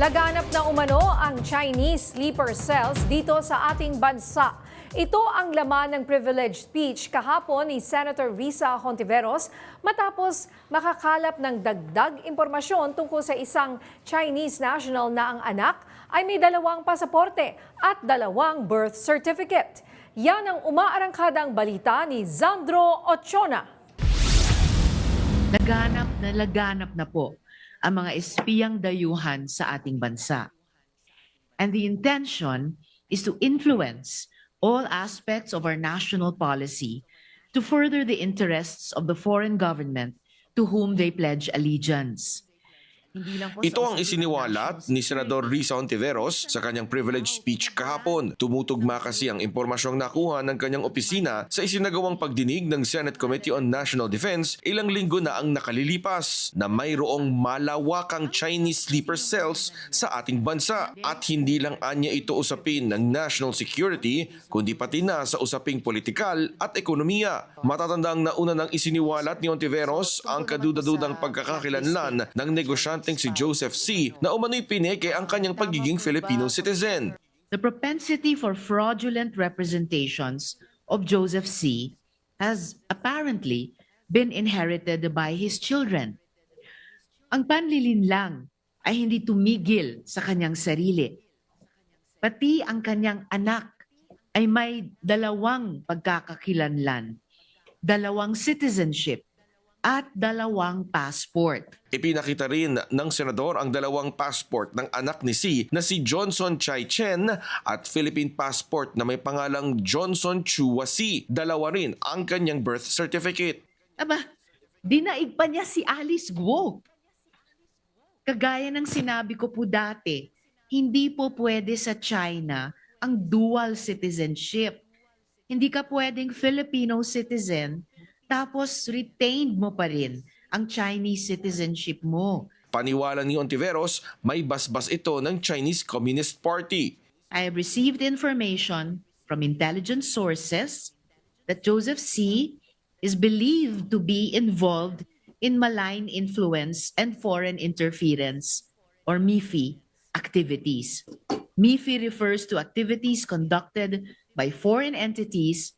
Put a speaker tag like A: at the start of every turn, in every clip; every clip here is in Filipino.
A: Laganap na umano ang Chinese sleeper cells dito sa ating bansa. Ito ang laman ng privilege speech kahapon ni Senator Risa Hontiveros matapos makakalap ng dagdag impormasyon tungkol sa isang Chinese national na ang anak ay may dalawang pasaporte at dalawang birth certificate. Yan ang umaarangkadang balita ni Zandro Ochona.
B: Laganap na laganap na po ang mga espiyang dayuhan sa ating bansa. And the intention is to influence all aspects of our national policy to further the interests of the foreign government to whom they pledge allegiance. Hindi lang po sa
C: Ito ang
B: usapin ng
C: isiniwalat
B: national
C: ni Senador Risa Ontiveros sa kanyang privilege speech kahapon. Tumutugma kasi ang impormasyong nakuha ng kanyang opisina sa isinagawang pagdinig ng Senate Committee on National Defense ilang linggo na ang nakalilipas na mayroong malawakang Chinese sleeper cells sa ating bansa at hindi lang anya ito usapin ng national security kundi pati na sa usaping politikal at ekonomiya. Matatandang nauna nang isiniwalat ni Ontiveros ang kadudadudang pagkakakilanlan ng negosyanteng si Joseph C. na umano'y pineke ang kanyang pagiging Filipino citizen.
B: The propensity for fraudulent representations of Joseph C. has apparently been inherited by his children. Ang panlilinlang ay hindi tumigil sa kanyang sarili. Pati ang kanyang anak ay may dalawang pagkakakilanlan, dalawang citizenship, at dalawang passport.
C: Ipinakita rin ng senador ang dalawang passport ng anak ni C na si Johnson Chai Chen at Philippine passport na may pangalang Johnson Chua C. Dalawa rin ang kanyang birth certificate.
B: Aba, dinaig pa niya si Alice Guo. Kagaya ng sinabi ko po dati, hindi po pwede sa China ang dual citizenship. Hindi ka pwedeng Filipino citizen tapos retained mo pa rin ang Chinese citizenship mo.
C: Paniwala ni Ontiveros, may basbas ito ng Chinese Communist Party.
B: I have received information from intelligence sources that Joseph C. is believed to be involved in malign influence and foreign interference, or MIFI, activities. MIFI refers to activities conducted by foreign entities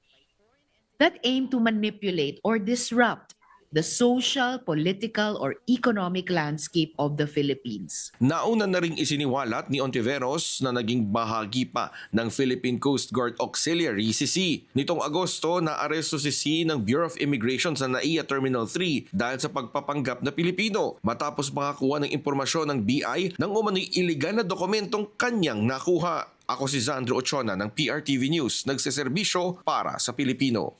B: that aim to manipulate or disrupt the social, political, or economic landscape of the Philippines.
C: Nauna na ring isiniwalat ni Ontiveros na naging bahagi pa ng Philippine Coast Guard Auxiliary si C. Nitong Agosto, naaresto si C ng Bureau of Immigration sa NAIA Terminal 3 dahil sa pagpapanggap na Pilipino matapos makakuha ng impormasyon ng BI ng umano'y iligal na dokumentong kanyang nakuha. Ako si Zandro Ochona ng PRTV News, nagseserbisyo para sa Pilipino.